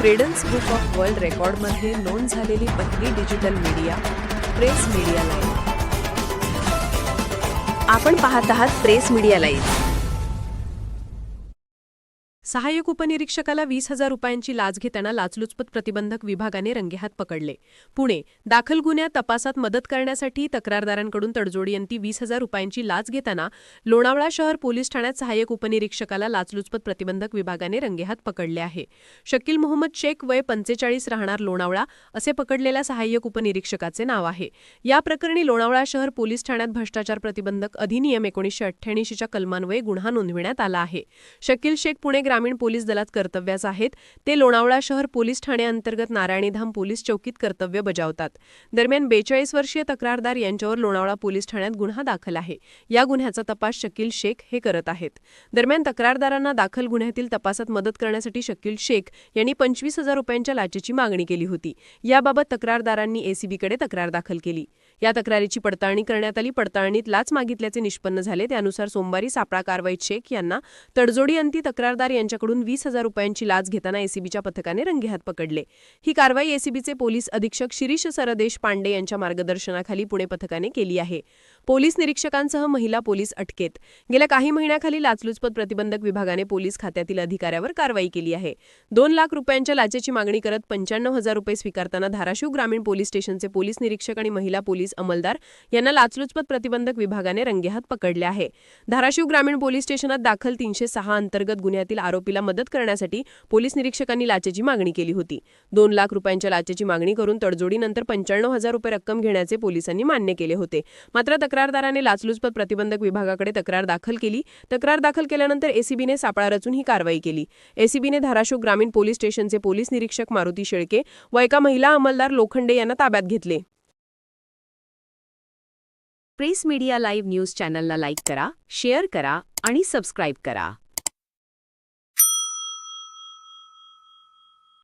Credence book of world रेकॉर्डमध्ये नोंद झालेली पहिली digital media press media live आपण पाहत आहात प्रेस मीडिया लाईव्ह सहाय्यक उपनिरीक्षकाला वीस हजार रुपयांची लाच घेताना लाचलुचपत प्रतिबंधक विभागाने रंगेहात पकडले. पुणे दाखल गुन्ह्यात तपासात मदत करण्यासाठी तक्रारदारांकडून तडजोडीअंती वीस हजार रुपयांची लाच घेताना लोणावळा शहर पोलीस ठाण्यात सहाय्यक उपनिरीक्षकाला लाचलुचपत प्रतिबंधक विभागाने रंगेहात पकडले आहे. शकील मोहम्मद शेख वय पंचेचाळीस राहणार लोणावळा असे पकडलेल्या सहाय्यक उपनिरीक्षकाचे नाव आहे. या प्रकरणी लोणावळा शहर पोलीस ठाण्यात भ्रष्टाचार प्रतिबंधक अधिनियम एकोणीसशे अठ्ठ्याऐंशीच्या कलमान्वये गुन्हा नोंदविण्यात आला आहे. शकील शेख पुणे ग्राम ग्रामीण पोलीस दलात कर्तव्यास आहेत. ते लोणावळा शहर पोलीस ठाण्याअंतर्गत नारायणीधाम पोलीस चौकीत कर्तव्य बजावतात. दरम्यान बेचाळीस वर्षीय तक्रारदार यांच्यावर लोणावळा पोलीस ठाण्यात गुन्हा दाखल आहे. या गुन्ह्याचा तपास शकील शेख हे करत आहेत. दरम्यान तक्रारदारांना दाखल गुन्ह्यातील तपासात मदत करण्यासाठी शकील शेख यांनी पंचवीस हजार रुपयांच्या लाचेची मागणी केली होती. याबाबत तक्रारदारांनी एसीबीकडे तक्रार दाखल केली. या तक्रारीची पडताळणी करण्यात आली. पडताळणीत लाच मागितल्याचे निष्पन्न झाले. त्यानुसार सोमवारी सापळा कारवाईत शेख यांना तडजोडी अंती तक्रारदार यांच्याकडून वीस हजार रुपयांची लाच घेताना एसीबीच्या पथकाने रंगेहात पकडले. ही कारवाई एसीबीचे पोलीस अधीक्षक शिरीष सरदेश पांडे यांच्या मार्गदर्शनाखाली पुणे पथकाने केली आहे. पोलीस निरीक्षकांसह महिला पोलीस अटकेत. गेल्या काही महिन्याखाली लाचलुचपत प्रतिबंधक विभागाने पोलीस खात्यातील अधिकाऱ्यावर कारवाई केली आहे. दोन लाख रुपयांच्या लाचेची मागणी करत पंच्याण्णव हजार रुपये स्वीकारताना धाराशिव ग्रामीण पोलीस स्टेशनचे पोलीस निरीक्षक आणि महिला पोलीस अंमलदार यांना लाचलुचपत प्रतिबंधक विभागाने रंगेहात पकडले आहे. धाराशिव ग्रामीण पोलीस स्टेशनात दाखल तीनशे सहा अंतर्गत गुन्ह्यातील आरोपीला मदत करण्यासाठी पोलीस निरीक्षकांनी लाचेची मागणी केली होती. दोन लाख रुपयांच्या लाचेची मागणी करून तडजोडीनंतर पंच्याण्णव हजार रुपये रक्कम घेण्याचे पोलिसांनी मान्य केले होते. मात्र तक्रार तक्रारदाराने लाचलुचपत प्रतिबंधक विभागाकडे तक्रार दाखल केली. तक्रार दाखल केल्यानंतर एसीबीने सापळा रचून ही कारवाई केली. एसीबीने धाराशिव ग्रामीण पोलीस स्टेशनचे पोलीस निरीक्षक मारुती शेळके व एका महिला अंमलदार लोखंडे यांना ताब्यात घेतले. प्रेस मीडिया लाईव्ह न्यूज चॅनलला लाईक करा शेअर करा आणि सबस्क्राईब करा.